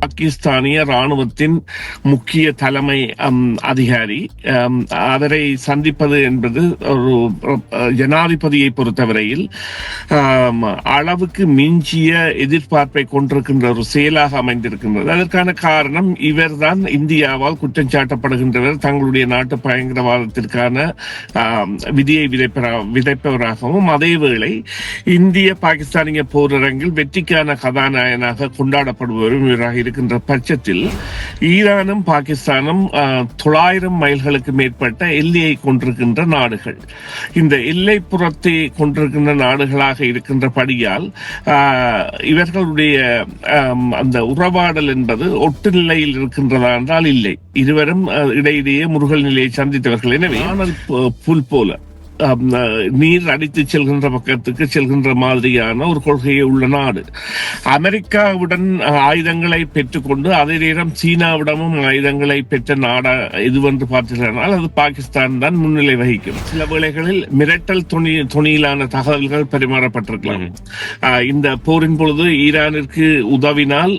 பாகிஸ்தானிய ராணுவத்தின் முக்கிய தலைமை அதிகாரி. அவரை சந்திப்பது என்பது ஒரு ஜனாதிபதியை பொறுத்தவரையில் அளவுக்கு மிஞ்சிய எதிர்பார்ப்பை கொண்டிருக்கின்ற ஒரு செயலாக அமைந்திருக்கின்றது. அதற்கான காரணம் இவர்தான் இந்தியாவால் குற்றம் சாட்டப்படுகின்றவர். தங்களுடைய நாட்டு பயங்கரவாதத்திற்கான விதியை விதைப்ப விதைப்பவராகவும் அதேவேளை இந்திய பாகிஸ்தானிய போரரங்கில் வெற்றிக்கான கதாநாயகனாக கொண்டாடப்படுபவரும் இவராக இருக்கின்ற பட்சத்தில் ஈரானும் பாகிஸ்தானும் தொள்ளாயிரம் மைல்களுக்கு மேற்பட்ட எல்லையை கொண்டிருக்கின்ற நாடுகள். இந்த எல்லைப்புறத்தை கொண்டிருக்கின்ற நாடுகளாக இருக்கின்றபடியால் ஆஹ், இவர்களுடைய அந்த உறவாடல் என்பது ஒட்டு நிலையில் இருக்கின்றதா என்றால் இல்லை. இருவரும் இடையிடையே முருகல் நிலையை சந்தித்தவர்கள். எனவே ஆனால் புல் போல. நீர் அடித்து செல்கின்ற பக்கத்துக்கு செல்கின்ற மாதிரியான ஒரு கொள்கையை உள்ள நாடு. அமெரிக்காவுடன் ஆயுதங்களை பெற்றுக்கொண்டு அதே நேரம் சீனாவிடமும் ஆயுதங்களை பெற்ற நாடா இதுவென்று பார்த்தீர்களால் அது பாகிஸ்தான் தான் முன்னிலை வகிக்கும். சில வேளைகளில் மிரட்டல் துணி துணியிலான தகவல்கள் பரிமாறப்பட்டிருக்கலாம். இந்த போரின் பொழுது ஈரானிற்கு உதவினால்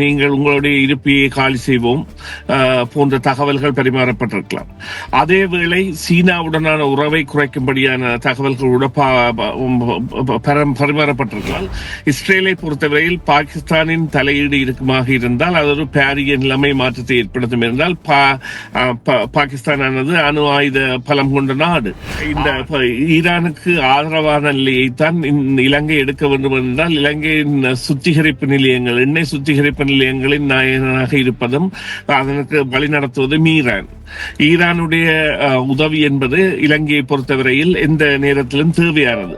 நீங்கள் உங்களுடைய இருப்பையை காலி செய்வோம் போன்ற தகவல்கள் பரிமாறப்பட்டிருக்கலாம். அதே வேளை சீனாவுடனான உறவை குறைக்கும்படியான தகவல்களோட பரிமாறப்பட்டிருக்கலாம். இஸ்ரேலை பொறுத்தவரையில் பாகிஸ்தானின் தலையீடு இருக்குமாக இருந்தால் அது ஒரு பாரிய நிலைமை மாற்றத்தை ஏற்படுத்தும் என்றால் பாகிஸ்தானானது அணு ஆயுத பலம் கொண்ட நாடு. இந்த ஈரானுக்கு ஆதரவான நிலையைத்தான் இலங்கை எடுக்க வேண்டும் என்றால் இலங்கையின் சுத்திகரிப்பு நிலையங்கள் எண்ணெய் சுத்திகரிப்பு நிலையங்களின் நாயகனாக இருப்பதும் அதற்கு வழிநடத்துவதும் ஈரான். ஈரானுடைய உதவி என்பது இலங்கையை பொறுத்தவரையில் எந்த நேரத்திலும் தேவையானது.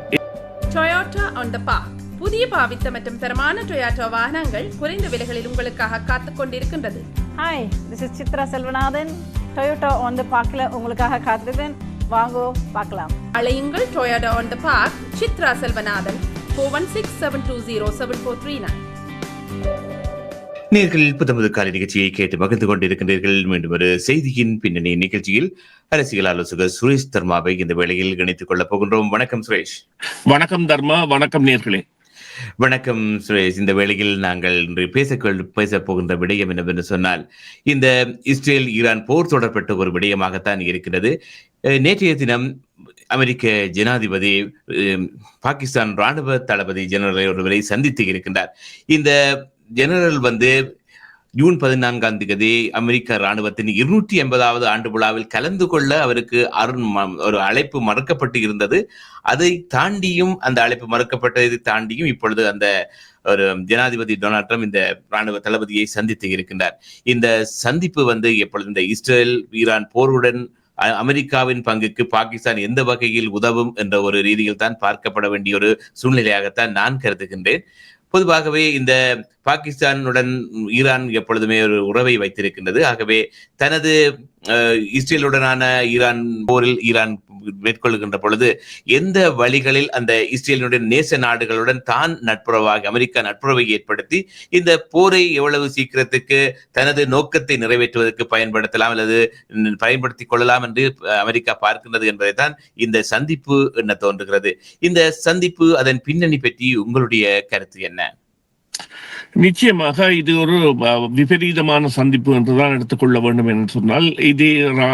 டொயோட்டா ஆன் த பார்க் புதிய பாவித்த மற்றும் தரமான டொயோட்டா வாகனங்கள் குறைந்த விலைகளில் உங்களுக்காக காத்துக் கொண்டிருக்கின்றது. Hi this is Chitra Selvanathan Toyota on the பார்க்கில் உங்களுக்காக காத்திருக்கேன் வாங்கோ பார்க்கலாம். அழையுங்கள் Toyota on the park Chitra Selvanathan four one six seven two zero seven four three nine நேர்கள் புத்தமது காலை நிகழ்ச்சியை கேட்டு மகிழ்ந்து கொண்டிருக்கின்றீர்கள். மீண்டும் ஒரு செய்தியின் பின்னணி நிகழ்ச்சியில் அரசியல் ஆலோசகர் சுரேஷ் தர்மாவை இந்த வேளையில் இணைத்துக் கொள்ளப் போகின்றோம். வணக்கம் சுரேஷ். வணக்கம் தர்மா வணக்கம் நேர்களே. வணக்கம் சுரேஷ். இந்த வேளையில் நாங்கள் இன்று பேச பேசப் போகின்ற விடயம் என்னவென்று சொன்னால் இந்த இஸ்ரேல் ஈரான் போர் தொடர்பட்ட ஒரு விடயமாகத்தான் இருக்கிறது. நேற்றைய தினம் அமெரிக்க ஜனாதிபதி பாகிஸ்தான் ராணுவ தளபதி ஜெனரல் ஒருவரை சந்தித்து இருக்கின்றார். இந்த ஜெனரல் வந்து ஜூன் பதினான்காம் தேதி அமெரிக்க ராணுவத்தின் இருநூற்றி எண்பதாவது ஆண்டு விழாவில் கலந்து கொள்ள அவருக்கு அருண் ஒரு அழைப்பு மறுக்கப்பட்டு இருந்தது. அதை தாண்டியும் அந்த அழைப்பு மறுக்கப்பட்டதை தாண்டியும் இப்பொழுது அந்த ஒரு ஜனாதிபதி டொனால்ட் ட்ரம்ப் இந்த ராணுவ தளபதியை சந்தித்து இருக்கின்றார். இந்த சந்திப்பு வந்து எப்பொழுது இந்த இஸ்ரேல் ஈரான் போருடன் அ- அமெரிக்காவின் பங்குக்கு பாகிஸ்தான் எந்த வகையில் உதவும் என்ற ஒரு ரீதியில் தான் பார்க்கப்பட வேண்டிய ஒரு சூழ்நிலையாகத்தான் நான் கருதுகின்றேன். பொதுவாகவே இந்த பாகிஸ்தானுடன் ஈரான் எப்பொழுதுமே ஒரு உறவை வைத்திருக்கின்றது. ஆகவே தனது இஸ்ரேலுடனான ஈரான் போரில் ஈரான் மேற்கொள்கின்ற பொழுது எந்த வழிகளில் அந்த இஸ்ரேலுடைய நேச நாடுகளுடன் தான் நட்புறவாக அமெரிக்கா நட்புறவை ஏற்படுத்தி இந்த போரை எவ்வளவு சீக்கிரத்துக்கு தனது நோக்கத்தை நிறைவேற்றுவதற்கு பயன்படுத்தலாம் அல்லது பயன்படுத்தி பயன்படுத்திக் கொள்ளலாம் என்று அமெரிக்கா பார்க்கின்றது என்பதைத்தான் இந்த சந்திப்பு என்ன தோன்றுகிறது. இந்த சந்திப்பு அதன் பின்னணி பற்றி உங்களுடைய கருத்து என்ன? நிச்சயமாக இது ஒரு விபரீதமான சந்திப்பு என்றுதான் எடுத்துக்கொள்ள வேண்டும் என்று சொன்னால் இது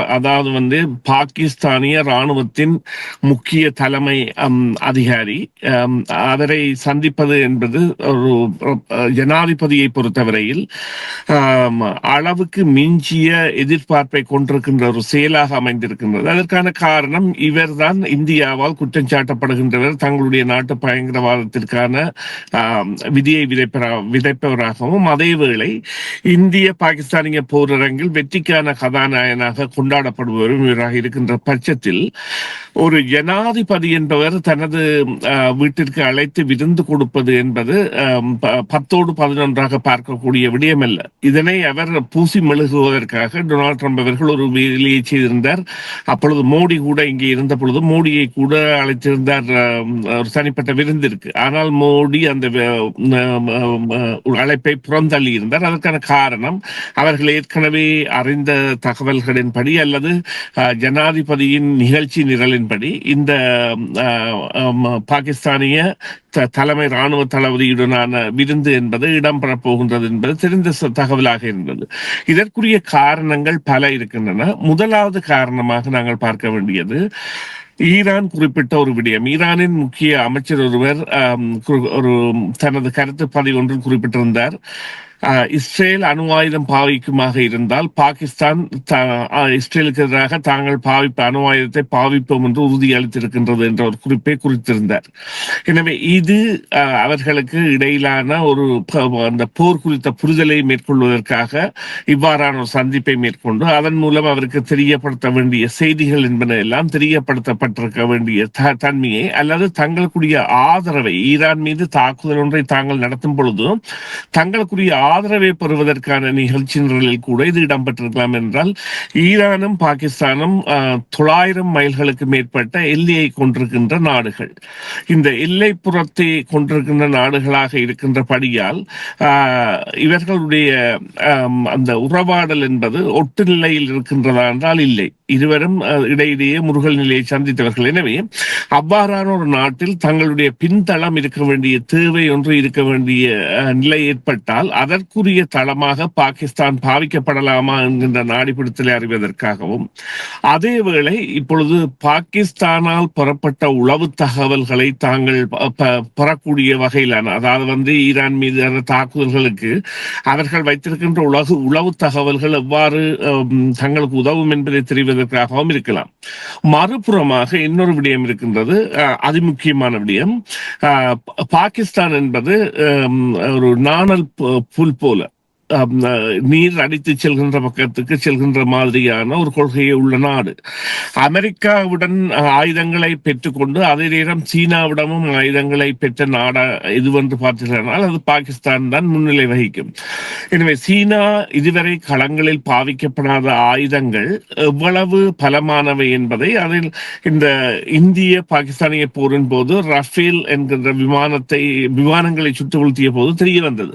அதாவது வந்து பாகிஸ்தானிய ராணுவத்தின் முக்கிய தலைமை அதிகாரி அவரை சந்திப்பது என்பது ஒரு ஜனாதிபதியை பொறுத்தவரையில் அளவுக்கு மிஞ்சிய எதிர்பார்ப்பை கொண்டிருக்கின்ற ஒரு செயலாக அமைந்திருக்கின்றது. அதற்கான காரணம் இவர்தான் இந்தியாவால் குற்றம் சாட்டப்படுகின்றவர். தங்களுடைய நாட்டு பயங்கரவாதத்திற்கான விதியை விதைப்பரா விதைப்பவராகவும் அதேவேளை இந்திய பாகிஸ்தானிய போரரங்கில் வெற்றிக்கான கதாநாயகனாக கொண்டாடப்படுபவரும் இவராக இருக்கின்ற பட்சத்தில் ஒரு ஜனாதிபதி என்பவர் தனது வீட்டிற்கு அழைத்து விருந்து கொடுப்பது என்பது பத்தோடு பதினொன்றாக பார்க்கக்கூடிய விடயமல்ல. இதனை அவர் பூசி மெழுகுவதற்காக டொனால்ட் ட்ரம்ப் அவர்கள் ஒரு வேலையை செய்திருந்தார். அப்பொழுது மோடி கூட இங்கே இருந்த பொழுது மோடியை கூட அழைத்திருந்தார் ஒரு தனிப்பட்ட விருந்திற்கு. ஆனால் மோடி அந்த அழைப்பை புறந்தள்ளி இருந்தார் அதற்கான காரணம் அவர்கள் ஏற்கனவே அறிந்த தகவல்களின்படி அல்லது ஜனாதிபதியின் நிகழ்ச்சி நிரலின்படி இந்த பாகிஸ்தானிய த- தலைமை ராணுவ தளபதியுடனான விருந்து என்பது இடம்பெறப் போகின்றது என்பது தெரிந்த தகவலாக இருந்தது. இதற்குரிய காரணங்கள் பல இருக்கின்றன. முதலாவது காரணமாக நாங்கள் பார்க்க வேண்டியது ஈரான் குறிப்பிட்ட ஒரு விடயம். ஈரானின் முக்கிய அமைச்சர் ஒருவர் ஒரு தனது கருத்து பதிவு ஒன்றில் குறிப்பிட்டிருந்தார். இஸ்ரேல் அணு ஆயுதம் பாவிக்குமாக இருந்தால் பாகிஸ்தான் இஸ்ரேலுக்கு எதிராக தாங்கள் பாவிப்ப அணு ஆயுதத்தை பாவிப்போம் என்று உறுதியளித்திருக்கின்றது என்ற ஒரு குறிப்பை குறித்திருந்தார். எனவே இது அவர்களுக்கு இடையிலான ஒரு அந்த போர் குறித்த புரிதலை மேற்கொள்வதற்காக இவ்வாறான ஒரு சந்திப்பை மேற்கொண்டு அதன் மூலம் அவருக்கு தெரியப்படுத்த வேண்டிய செய்திகள் என்பன எல்லாம் தெரியப்படுத்தப்பட்டிருக்க வேண்டிய த- தன்மையை அல்லது தங்களுக்குரிய ஆதரவை ஈரான் மீது தாக்குதல் ஒன்றை தாங்கள் நடத்தும் பொழுது தங்களுக்குரிய ஆதரவை பெறுவதற்கான நிகழ்ச்சி நிரலில் கூட இது இடம்பெற்றிருக்கலாம் என்றால் ஈரானும் பாகிஸ்தானும் தொள்ளாயிரம் மைல்களுக்கு மேற்பட்ட எல்லையை கொண்டிருக்கின்ற நாடுகள். இந்த எல்லைப்புறத்தை கொண்டிருக்கின்ற நாடுகளாக இருக்கின்றபடியால் இவர்களுடைய அந்த உறவாடல் என்பது ஒட்டு நிலையில் இருக்கின்றதா என்றால் இல்லை. இருவரும் இடையிடையே முருகல் நிலையை சந்தித்தவர்கள். எனவே அவ்வாறான ஒரு நாட்டில் தங்களுடைய பின்தளம் இருக்க வேண்டிய தேவை ஒன்று இருக்க வேண்டிய நிலை ஏற்பட்டால் அதற்குரிய தளமாக பாகிஸ்தான் பாவிக்கப்படலாமா என்கின்ற நாடிபிடித்தலை அறிவதற்காகவும் அதேவேளை இப்பொழுது பாகிஸ்தானால் பெறப்பட்ட உளவு தகவல்களை தாங்கள் பெறக்கூடிய வகையிலான அதாவது வந்து ஈரான் மீதான தாக்குதல்களுக்கு அவர்கள் வைத்திருக்கின்ற உலகு உளவு தகவல்கள் எவ்வாறு தங்களுக்கு உதவும் என்பதை தெரிவதற்காகவும் இருக்கலாம். மறுபுறமாக இன்னொரு விடயம் இருக்கின்றது அதிமுக்கியமான விடயம். பாகிஸ்தான் என்பது ஒரு நாணல் புல் போல. நீர் அடித்து செல்கின்ற பக்கத்துக்கு செல்கின்ற மாதிரியான ஒரு கொள்கையை உள்ள நாடு. அமெரிக்காவுடன் ஆயுதங்களை பெற்றுக்கொண்டு அதே நேரம் சீனாவிடமும் ஆயுதங்களை பெற்ற நாடா எதுவென்று பார்த்தீர்களால் அது பாகிஸ்தான் தான் முன்னிலை வகிக்கும். எனவே சீனா இதுவரை களங்களில் பாவிக்கப்படாத ஆயுதங்கள் எவ்வளவு பலமானவை என்பதை அதில் இந்த இந்திய பாகிஸ்தானிய போரின் போது ரஃபேல் என்கின்ற விமானத்தை விமானங்களை சுட்டு வீழ்த்திய போது தெரிய வந்தது.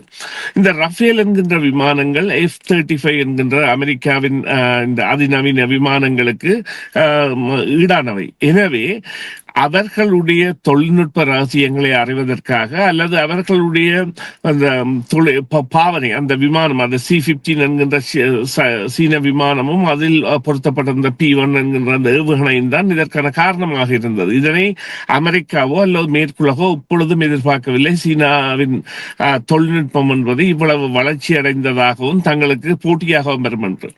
இந்த ரஃபேல் என்கின்ற விமானங்கள் எஃப் தேர்ட்டி ஃபைவ் என்கின்ற அமெரிக்காவின் இந்த அதிநவீன விமானங்களுக்கு ஈடானவை. எனவே அவர்களுடைய தொழில்நுட்ப ரகசியங்களை அறிவதற்காக அல்லது அவர்களுடைய அந்த பாவனை அந்த விமானம் அந்த சி பிப்டீன் என்கின்ற சீன விமானமும் அதில் பொருத்தப்பட்டிருந்த பி ஒன் என்கின்ற அந்த ஏவுகணையும் தான் இதற்கான காரணமாக இருந்தது. இதனை அமெரிக்காவோ அல்லது மேற்குலகோ இப்பொழுதும் எதிர்பார்க்கவில்லை. சீனாவின் தொழில்நுட்பம் என்பது இவ்வளவு வளர்ச்சி அடைந்ததாகவும் தங்களுக்கு போட்டியாகவும் வரும் என்று.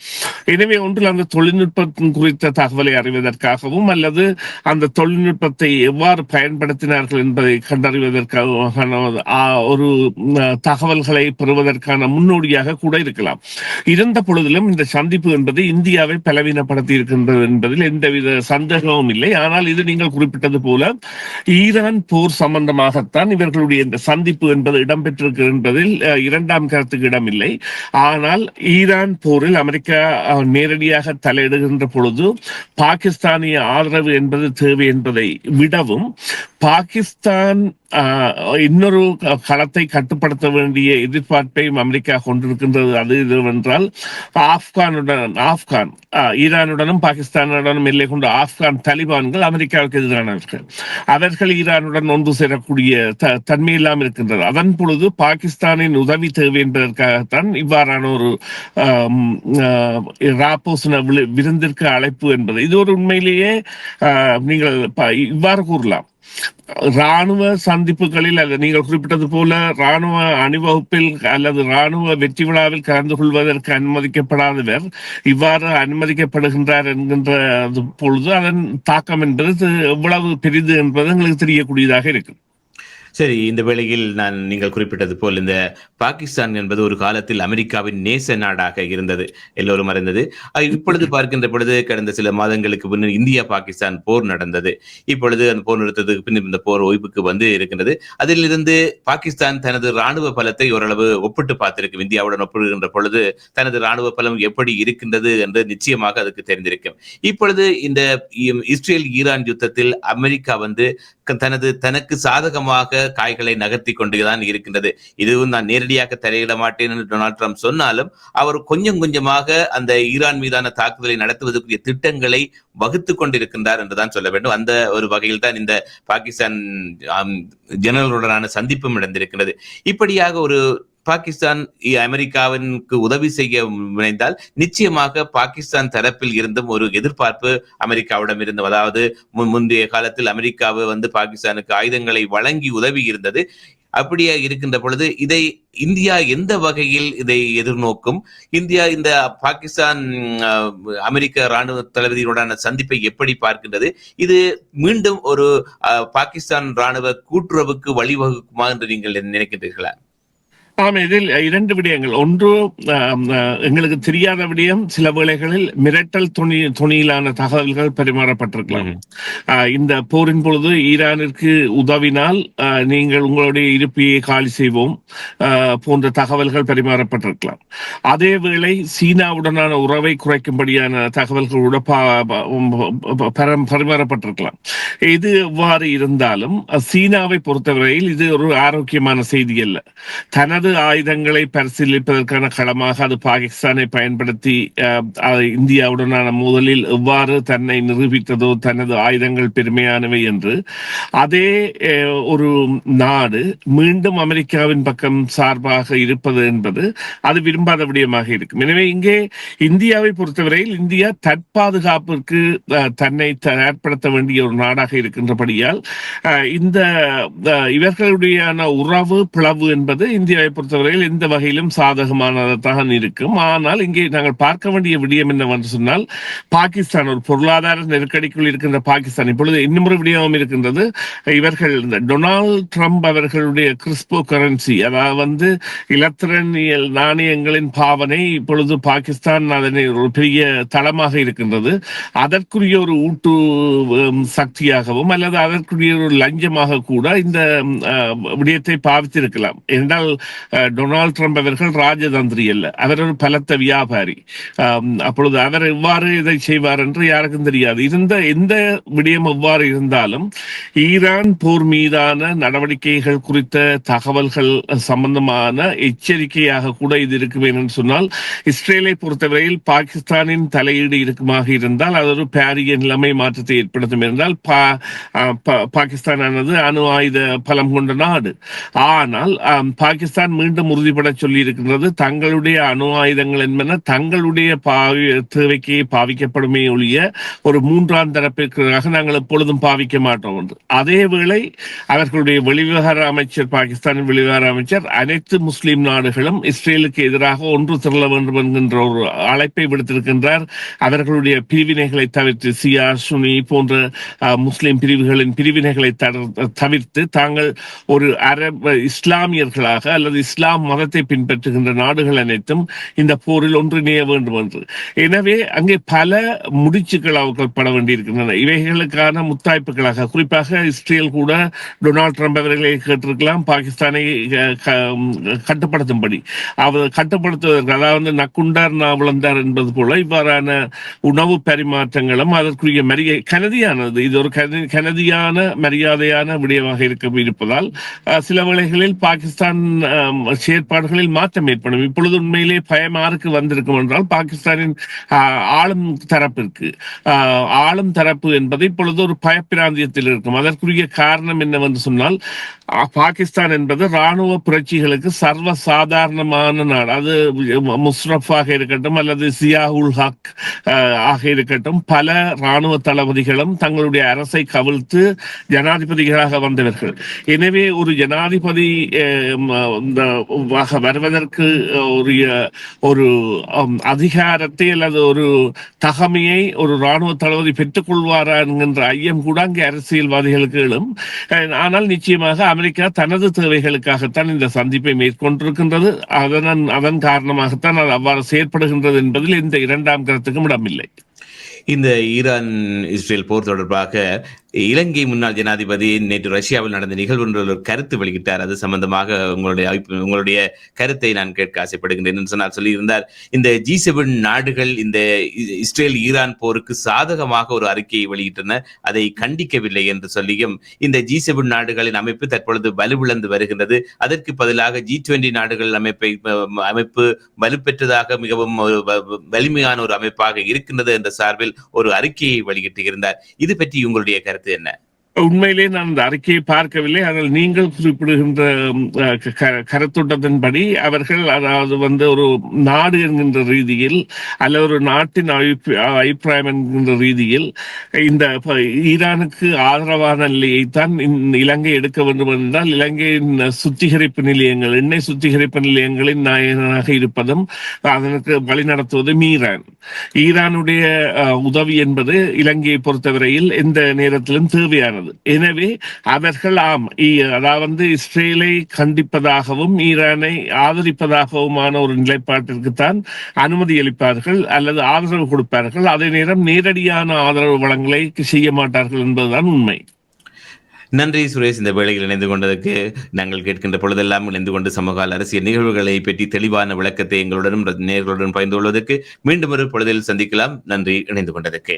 எனவே ஒன்றில் அந்த தொழில்நுட்பம் குறித்த தகவலை அறிவதற்காகவும் அல்லது அந்த தொழில்நுட்ப தொழில்நுட்பத்தை எவ்வாறு பயன்படுத்தினார்கள் என்பதை கண்டறிவதற்காக ஒரு தகவல்களை பெறுவதற்கான முன்னோடியாக கூட இருக்கலாம். இருந்த பொழுதிலும் இந்த சந்திப்பு என்பது இந்தியாவை பலவீனப்படுத்தி இருக்கின்றது என்பதில் எந்தவித சந்தேகமும் இல்லை. ஆனால் இது நீங்கள் குறிப்பிட்டது போல ஈரான் போர் சம்பந்தமாகத்தான் இவர்களுடைய இந்த சந்திப்பு என்பது இடம்பெற்றிருக்கு என்பதில் இரண்டாம் கருத்துக்கு இடமில்லை. ஆனால் ஈரான் போரில் அமெரிக்கா நேரடியாக தலையிடுகின்ற பொழுது பாகிஸ்தானிய ஆதரவு என்பது தேவை என்பதை விடவும் பாகிஸ்தான் இன்னொரு களத்தை கட்டுப்படுத்த வேண்டிய எதிர்பார்ப்பையும் அமெரிக்கா கொண்டிருக்கின்றது. அது இதுவென்றால் ஆப்கானுடன் ஆப்கான் ஆஹ், ஈரானுடனும் பாகிஸ்தானுடனும் எல்லை கொண்ட ஆப்கான் தலிபான்கள் அமெரிக்காவுக்கு எதிரானவர்கள். அவர்கள் ஈரானுடன் ஒன்று சேரக்கூடிய த தன்மையெல்லாம் இருக்கின்றது. அதன் பொழுது பாகிஸ்தானின் உதவி தேவை என்பதற்காகத்தான் இவ்வாறான ஒரு ஆம், ஆஹ், ராப்போசன விழு- விருந்திற்கு அழைப்பு என்பது. இது ஒரு உண்மையிலேயே ஆஹ், நீங்கள் இவ்வாறு கூறலாம். ராணுவ சந்திப்புகளில் அல்லது நீங்கள் குறிப்பிட்டது போல ராணுவ அணிவகுப்பில் அல்லது ராணுவ வெற்றி விழாவில் கலந்து கொள்வதற்கு அனுமதிக்கப்படாதவர் இவ்வாறு அனுமதிக்கப்படுகின்றார் என்கின்ற அது பொழுது அதன் தாக்கம் என்பது எவ்வளவு பெரிது என்பது எங்களுக்கு தெரியக்கூடியதாக இருக்கும். சரி இந்த வேளையில் நான் நீங்கள் குறிப்பிட்டது போல் இந்த பாகிஸ்தான் என்பது ஒரு காலத்தில் அமெரிக்காவின் நேச நாடாக இருந்தது. எல்லோரும் அறிந்தது. இப்பொழுது பார்க்கின்ற பொழுது கடந்த சில மாதங்களுக்கு முன்னர் இந்தியா பாகிஸ்தான் போர் நடந்தது. இப்பொழுது அந்த போர் நிறுத்தத்துக்கு பின் இந்த போர் ஓய்வுக்கு வந்து இருக்கின்றது. அதிலிருந்து பாகிஸ்தான் தனது ராணுவ பலத்தை ஓரளவு ஒப்பிட்டு பார்த்திருக்கும். இந்தியாவுடன் ஒப்பிடுகின்ற பொழுது தனது ராணுவ பலம் எப்படி இருக்கின்றது என்று நிச்சயமாக அதுக்கு தெரிந்திருக்கும். இப்பொழுது இந்த இஸ்ரேல் ஈரான் யுத்தத்தில் அமெரிக்கா வந்து க- தனது தனக்கு சாதகமாக காய்களை நகர்த்தி கொண்டுதான் இருக்கின்றது. இதுவும் நான் நேரடியாக தலையிட மாட்டேன் என்று டொனால்ட் ட்ரம்ப் சொன்னாலும் அவர் கொஞ்சம் கொஞ்சமாக அந்த ஈரான் மீதான தாக்குதலை நடத்துவதற்குரிய திட்டங்களை வகுத்து கொண்டிருக்கின்றார் என்றுதான் சொல்ல வேண்டும். அந்த ஒரு வகையில் தான் இந்த பாகிஸ்தான் ஜெனரலுடனான சந்திப்பும் நடந்திருக்கிறது இப்படியாக ஒரு பாகிஸ்தான் அமெரிக்காவிற்கு உதவி செய்ய முனைந்தால் நிச்சயமாக பாகிஸ்தான் தரப்பில் இருந்தும் ஒரு எதிர்பார்ப்பு அமெரிக்காவிடம் இருந்தும் அதாவது முந்தைய காலத்தில் அமெரிக்காவை வந்து பாகிஸ்தானுக்கு ஆயுதங்களை வழங்கி உதவி இருந்தது. அப்படியே இருக்கின்ற பொழுது இதை இந்தியா எந்த வகையில் இதை எதிர்நோக்கும்? இந்தியா இந்த பாகிஸ்தான் அமெரிக்க ராணுவ தளபதியுடனான சந்திப்பை எப்படி பார்க்கின்றது? இது மீண்டும் ஒரு அஹ், பாகிஸ்தான் ராணுவ கூட்டுறவுக்கு வழிவகுக்குமா என்று நீங்கள் நினைக்கின்றீர்களா? ஆம் இதில் இரண்டு விடயங்கள். ஒன்று எங்களுக்கு தெரியாத விடயம் சில வேளைகளில் மிரட்டல் துணி துணியிலான தகவல்கள் பரிமாறப்பட்டிருக்கலாம். இந்த போரின் பொழுது ஈரானிற்கு உதவினால் நீங்கள் உங்களுடைய இருப்பையை காலி செய்வோம் போன்ற தகவல்கள் பரிமாறப்பட்டிருக்கலாம். அதே வேளை சீனாவுடனான உறவை குறைக்கும்படியான தகவல்கள் பரம்- பரிமாறப்பட்டிருக்கலாம். இது எவ்வாறு இருந்தாலும் சீனாவை பொறுத்தவரையில் இது ஒரு ஆரோக்கியமான செய்தி அல்ல. தனது ஆயுதங்களை பரிசீலிப்பதற்கான களமாக அது பாகிஸ்தானை பயன்படுத்தி இந்தியாவுடனான மோதலில் எவ்வாறு தன்னை நிரூபித்ததோ தனது ஆயுதங்கள் பெருமையானவை என்று. அதே ஒரு நாடு மீண்டும் அமெரிக்காவின் பக்கம் சார்பாக இருப்பது என்பது அது விரும்பாத விடயமாக இருக்கும். எனவே இங்கே இந்தியாவை பொறுத்தவரையில் இந்தியா தற்பாதுகாப்பிற்கு தன்னை தயார்படுத்த வேண்டிய ஒரு நாடாக இருக்கின்றபடியால் இந்த இவர்களுடைய இவர்களுடையான உறவு பிளவு என்பது இந்தியாவை பொறுத்தவரையில் எந்த வகையிலும் சாதகமானதாக இருக்கும். ஆனால் இங்கே நாங்கள் பார்க்க வேண்டிய விடயம் என்னவென்று சொன்னால் பாகிஸ்தான் ஒரு பொருளாதார நெருக்கடிக்குள் இருக்கின்ற பாகிஸ்தான். இப்பொழுது இன்னும் ஒரு விடயமும் இருக்கின்றது. இவர்கள் இந்த டொனால்ட் ட்ரம்ப் அவர்களுடைய கிறிஸ்போ கரன்சி அதாவது வந்து இலத்திரனியல் நாணயங்களின் பாவனை இப்பொழுது பாகிஸ்தான் அதனை ஒரு பெரிய தளமாக இருக்கின்றது. அதற்குரிய ஒரு ஊட்டு சக்தியாகவும் அல்லது அதற்குரிய ஒரு லஞ்சமாக கூட இந்த விடயத்தை பாவித்திருக்கலாம். என்றால் டொனால்ட் ட்ரம்ப் அவர்கள் ராஜதந்திரி அல்ல. அவர் ஒரு பலத்த வியாபாரி. அப்பொழுது அவர் எவ்வாறு இதை செய்வார் என்று யாருக்கும் தெரியாது. இருந்த எந்த விடயம் எவ்வாறு இருந்தாலும் ஈரான் போர் மீதான நடவடிக்கைகள் குறித்த தகவல்கள் சம்பந்தமான எச்சரிக்கையாக கூட இது இருக்குமே என்று சொன்னால் இஸ்ரேலை பொறுத்தவரையில் பாகிஸ்தானின் தலையீடு இருக்குமாக இருந்தால் அது ஒரு பாரிய நிலைமை மாற்றத்தை ஏற்படுத்தும் என்றால் பா- பாகிஸ்தானானது அணு ஆயுத பலம் கொண்ட நாடு. ஆனால் பாகிஸ்தான் பாகிஸ்தான் மீண்டும் உறுதிபட சொல்லியிருக்கின்றது. தங்களுடைய அணு ஆயுதங்கள் என்பன தங்களுடைய பாவி தேவைக்கு பாவிக்கப்படுமே ஒழிய ஒரு மூன்றாம் தரப்பிற்காக நாங்கள் எப்பொழுதும் பாவிக்க மாட்டோம் என்று. அதே வேளை அவர்களுடைய வெளிவிவகார அமைச்சர் பாகிஸ்தான் வெளிவிவகார அமைச்சர் அனைத்து முஸ்லீம் நாடுகளும் இஸ்ரேலுக்கு எதிராக ஒன்று திரள வேண்டும் என்கின்ற ஒரு அழைப்பை விடுத்திருக்கின்றார். அவர்களுடைய பிரிவினைகளை தவிர்த்து சியா சுனி போன்ற முஸ்லிம் பிரிவுகளின் பிரிவினைகளை தவிர்த்து தாங்கள் ஒரு அரபு இஸ்லாமியர்களாக அல்லது இஸ்லாம் மதத்தை பின்பற்றுகின்ற நாடுகள் அனைத்தும் இந்த போரில் ஒன்றிணைய வேண்டும் என்று. எனவே அங்கே பல முடிச்சுகள் அவர்கள் பட வேண்டியிருக்கின்றன. இவைகளுக்கான முத்தாய்ப்புகளாக குறிப்பாக இஸ்ரேல் கூட டொனால்ட் ட்ரம்ப் அவர்களை கேட்டிருக்கலாம். பாகிஸ்தானை கட்டுப்படுத்தும்படி. அவர் கட்டுப்படுத்துவதற்கு அதாவது நக்குண்டார் நாவலந்தார் என்பது போல இவ்வாறான உணவு பரிமாற்றங்களும் அதற்குரிய மரியாதை கனதியானது. இது ஒரு கன- கனதியான மரியாதையான விடயமாக இருக்க இருப்பதால் சில வேளைகளில் பாகிஸ்தான் செயற்பாடுகளில் மாற்றம் ஏற்படும். இப்பொழுது உண்மையிலே பயம் வந்திருக்கும் என்றால் பாகிஸ்தானின் ஆளும் தரப்பிற்கு. ஆளும் தரப்பு என்பது இப்பொழுது ஒரு பயப்பிராந்தியத்தில் இருக்கும். அதற்குரிய காரணம் என்னவென்று சொன்னால் பாகிஸ்தான் என்பது ராணுவ புரட்சிகளுக்கு சர்வ சாதாரணமான நாடு. அது முஸ்ரஃபாக இருக்கட்டும் அல்லது சியா உல் ஹக் ஆக இருக்கட்டும் பல ராணுவ தளபதிகளும் தங்களுடைய அரசை கவிழ்த்து ஜனாதிபதிகளாக வந்தவர்கள். எனவே ஒரு ஜனாதிபதி இந்த வருவதற்கு உரிய ஒரு அதிகாரத்தை அல்லது ஒரு தகமையை ஒரு ராணுவ தளபதி பெற்றுக்கொள்வாரா என்கின்ற ஐயம் கூட அங்கே அரசியல்வாதிகளுக்கு எழும் ஆனால் நிச்சயமாக அமெரிக்கா தனது தேவைகளுக்காகத்தான் இந்த சந்திப்பை மேற்கொண்டிருக்கின்றது. அதன் அதன் காரணமாகத்தான் அது அவ்வாறு செயற்படுகின்றது என்பதில் எந்த இரண்டாம் கருத்துக்கும் இடமில்லை. இந்த ஈரான் இஸ்ரேல் போர் தொடர்பாக இலங்கை முன்னாள் ஜனாதிபதி நேற்று ரஷ்யாவில் நடந்த நிகழ்வு ஒன்றில் ஒரு கருத்து வெளியிட்டார். அது சம்பந்தமாக உங்களுடைய உங்களுடைய கருத்தை நான் கேட்க ஆசைப்படுகின்றேன் என்று சொன்னார் சொல்லியிருந்தார். இந்த ஜி செவன் நாடுகள் இந்த இஸ்ரேல் ஈரான் போருக்கு சாதகமாக ஒரு அறிக்கையை வெளியிட்டன. அதை கண்டிக்கவில்லை என்று சொல்லியும் இந்த ஜி செவன் நாடுகளின் அமைப்பு தற்பொழுது வலுவிழந்து வருகின்றது. அதற்கு பதிலாக ஜி டுவெண்டி நாடுகள் அமைப்பை அமைப்பு வலுப்பெற்றதாக மிகவும் ஒரு வலிமையான ஒரு அமைப்பாக இருக்கின்றது என்ற சார்பில் ஒரு அறிக்கையை வெளியிட்டிருந்தார். இது பற்றி உங்களுடைய கருத்து. என்ன உண்மையிலே நான் அந்த அறிக்கையை பார்க்கவில்லை. ஆனால் நீங்கள் குறிப்பிடுகின்ற ம், அவர்கள் அதாவது வந்து ஒரு நாடு என்கின்ற ரீதியில் அல்ல ஒரு நாட்டின் அபிப்பிராயம் என்கின்ற ரீதியில் இந்த ஈரானுக்கு ஆதரவான நிலையைத்தான் இந்த இலங்கை எடுக்க வேண்டும் என்றால் இலங்கையின் சுத்திகரிப்பு நிலையங்கள் எண்ணெய் சுத்திகரிப்பு நிலையங்களின் நாயகனாக இருப்பதும் அதற்கு வழிநடத்துவதும் ஈரான். ஈரானுடைய உதவி என்பது இலங்கையை பொறுத்தவரையில் எந்த நேரத்திலும் தேவையானது. எனவே அவர்கள் ஆம் அதாவது இஸ்ரேலை கண்டிப்பதாகவும் ஈரானை ஆதரிப்பதாகவுமான ஒரு நிலைப்பாட்டிற்குத்தான் அனுமதி அளிப்பார்கள் அல்லது ஆதரவு கொடுப்பார்கள். அதே நேரம் நேரடியான ஆதரவு வளங்களை செய்ய மாட்டார்கள் என்பதுதான் உண்மை. நன்றி சுரேஷ் இந்த வேளையில் இணைந்து கொண்டதற்கு நாங்கள் கேட்கின்ற பொழுதெல்லாம் இணைந்து கொண்டு சமகால அரசியல் நிகழ்வுகளை பற்றி தெளிவான விளக்கத்தை எங்களுடனும் நேர்களுடன் பகிர்ந்து கொள்வதற்கு மீண்டும் ஒரு பொழுதில் சந்திக்கலாம். நன்றி இணைந்து கொண்டதற்கு.